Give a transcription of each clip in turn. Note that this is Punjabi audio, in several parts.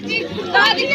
ਦਾਦੀ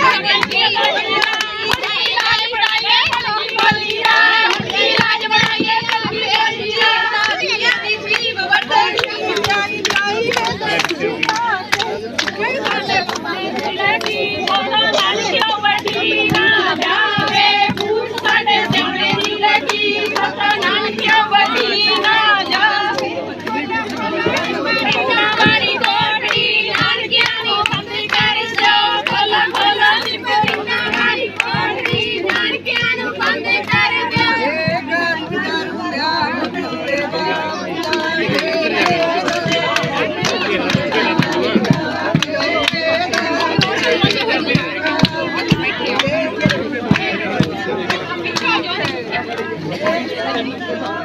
Thank you.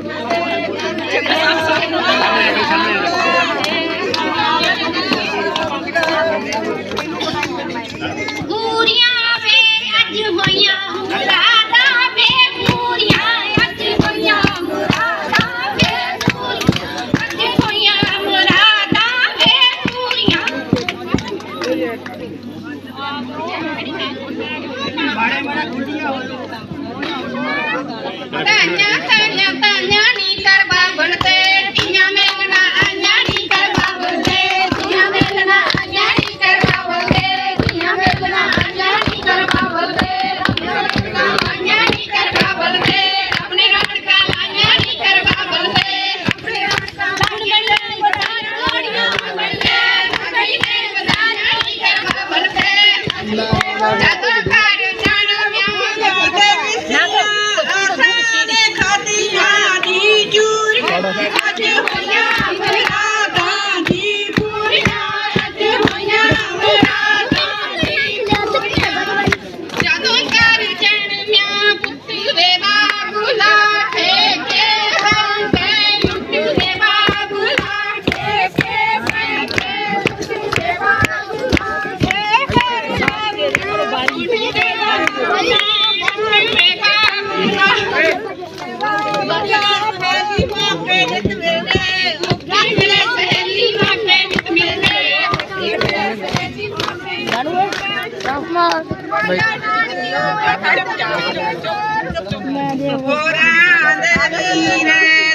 Morada, mira.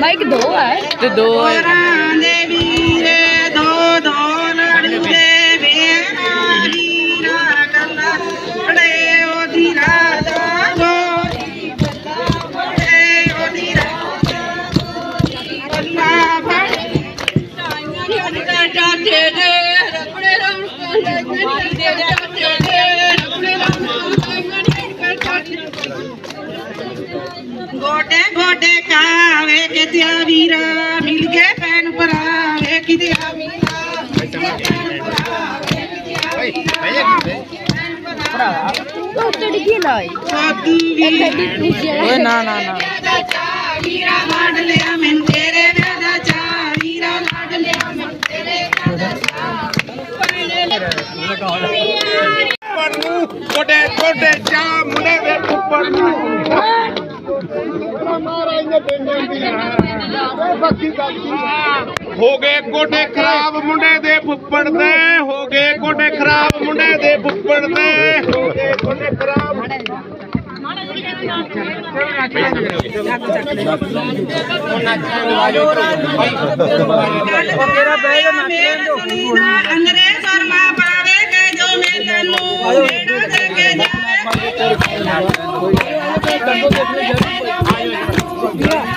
Mic ਦੋ ਹੈ ਤੇ ਦੋ ਹੈ ਦੇ ਵੀਰੇ ਦੋ ਦੋ ਲੜੀਏ ਕਿਦਿਆ ਵੀਰਾ ਮਿਲ ਗਏ ਭੈਣ ਭਰਾ ਵੇ ਕਿਦਿਆ ਵੀਰਾ ਮਿਲ ਗਏ ਭੈਣ ਭਰਾ ਵੇ ਕਿਦਿਆ ਵੀਰਾ ਉਹ ਚੜ ਗਈ ਲਾਈ ਸਾਧੂ ਵੀ ਓਏ ਨਾ ਨਾ ਨਾ ਵੀਰਾ ਲਾਡ ਲਿਆ ਮੈਂ ਤੇਰੇ ਵੇ ਦਾ ਚਾ ਵੀਰਾ ਲਾਡ ਲਿਆ ਮੈਂ ਤੇਰੇ ਵੇ ਦਾ ਚਾ ਉੱਪਰ ਨੂੰ ਛੋਟੇ ਛੋਟੇ ਚਾ ਮੁੰਡੇ ਵੇ ਉੱਪਰ ਨੂੰ ਮਾਰਾ ਇਹਨੇ ਪਿੰਡਾਂ ਦੀ ਹੋ ਗਏ ਗੋਡੇ ਖਰਾਬ ਮੁੰਡੇ ਦੇ ਫੁੱਫੜ ਦੇ ਹੋ ਗਏ ਗੋਡੇ ਖਰਾਬ ਮੁੰਡੇ ਦੇ ਫੁੱਫੜ ਦੇ। ਹੋ ਗਏ ਗੋਡੇ ਖਰਾਬ। ਅੰਗਰੇਜ਼ ਔਰ ਮਾਂ ਪਾਵੇ ਕੇ ਜੋ ਮੈਂ ਤੈਨੂੰ ਮੇਰਾ ਦੇ ਕੇ ਜਾ ਆਇਓ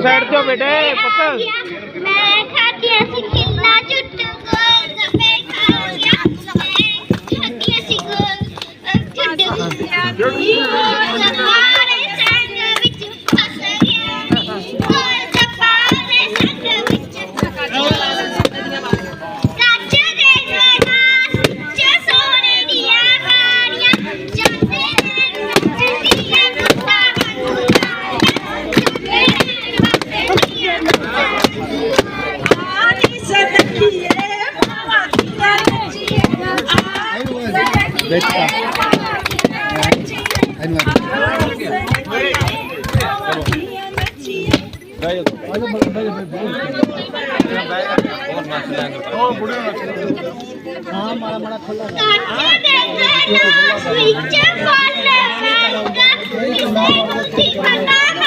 साइड तो बेटे पुत Wait ka. Ayun nga. Switch ਖੋਲ ਲੈ ਮੈਂ ਕਿਸੇ ਨੂੰ ਨਹੀਂ ਪਤਾ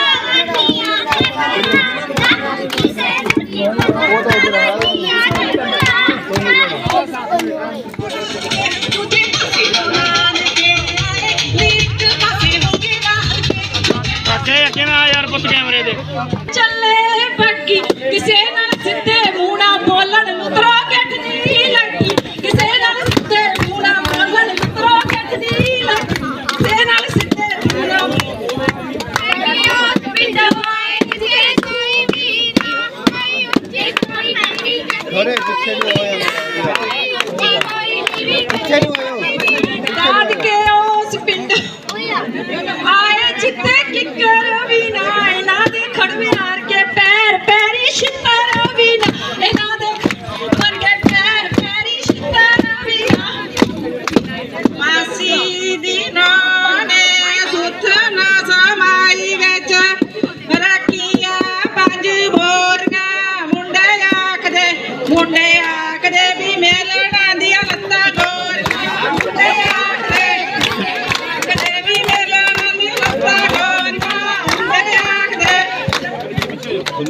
aquí, que se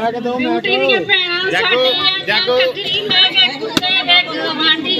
ਮੈਂ ਕਦੋਂ ਮੈਂ ਜਾਗੋ ਜਾਗੋ। ਮੈਂ ਬੈਠੂਗਾ ਬੈਠੂਗਾ ਮਾਂਡੀ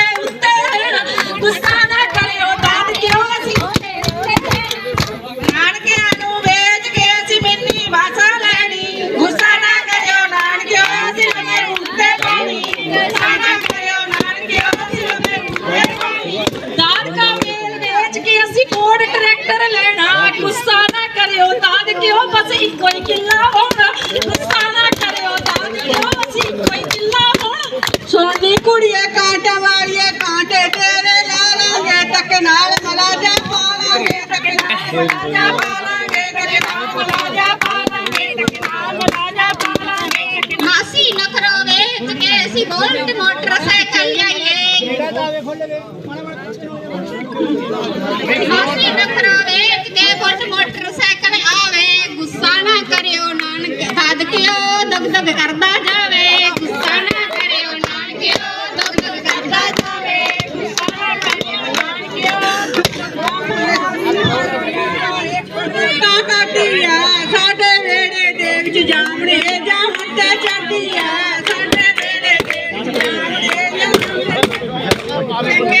ਕੋਡ ਟਰੈਕਟਰ ਲੈਣਾ ਗੁੱਸਾ ਨਾ ਕਰਿਓ ਦਾਦ ਕਿਉਂ? ਬਸ ਇੱਕੋ ਹੀ ਕਿੱਲਾ ਹੋਣਾ। ਗੁੱਸਾ ਨਾ ਕਰਿਓ ਦਾਦ ਕਿਉਂ? ਅਸੀਂ ਇੱਕੋ ਹੀ ਕਿੱਲਾ ਹੋਣਾ। ਸੋਨੀ ਕੁੜੀਏ ਕਾਂਟਾ ਵਾਲੀਏ ਕਾਂਟੇ ਤੇਰੇ ਲਾਲਾਂਗੇ ਟੱਕ ਨਾਲ ਮਲਾਜਾ ਪਾਵਾਂਗੇ ਟੱਕ ਨਾਲ ਮਲਾਜਾ ਪਾਵਾਂਗੇ ਟੱਕ ਨਾਲ ਮਲਾਜਾ ਪਾਵਾਂਗੇ ਟੱਕ ਨਾਲ ਮਲਾਜਾ ਪਾਵਾਂਗੇ ਟੱਕ ਮਾਸੀ ਨਖਰੋ ਵੇਚ ਕੇ ਅਸੀਂ ਬੋਲਟ ਮੋਟਰਸਾਈਕਲ ਲਿਆਈਏ। ਮਾਸੀ ਨਖਰੋ ਵੇਚ ਕੇ ਬੋਲਟ ਮੋਟਰਸਾਈਕਲ ਆਵੇ, ਗੁੱਸਾ ਨਾ ਕਰਿਓ ਨਾਨਕ ਦਾਦਕਿਓ ਦਗ ਦਗ ਕਰਦਾ ਜਾਵੇ। ਗੁੱਸਾ ਨਾ ਕਰਿਓ ਨਾਨਕਿਓ ਦਗ ਦਗ ਕਰਦਾ ਜਾਵੇ। ਗੁੱਸਾ ਨਾ ਕਰਿਓ ਨਾਨਕਿਓ ਕਾ ਕਾਟੀ ਆ ਸਾਡੇ ਵੇੜੇ ਦੇ ਵਿੱਚ ਜਾਮਣੇ ਜਾਮਣ ਤੇ ਚੜਦੀ ਆ। ਸਾਡੇ ਵੇੜੇ ਦੇ ਵਿੱਚ ਜਾਮਣੇ ਜਾਮਣ ਚੰਗੇ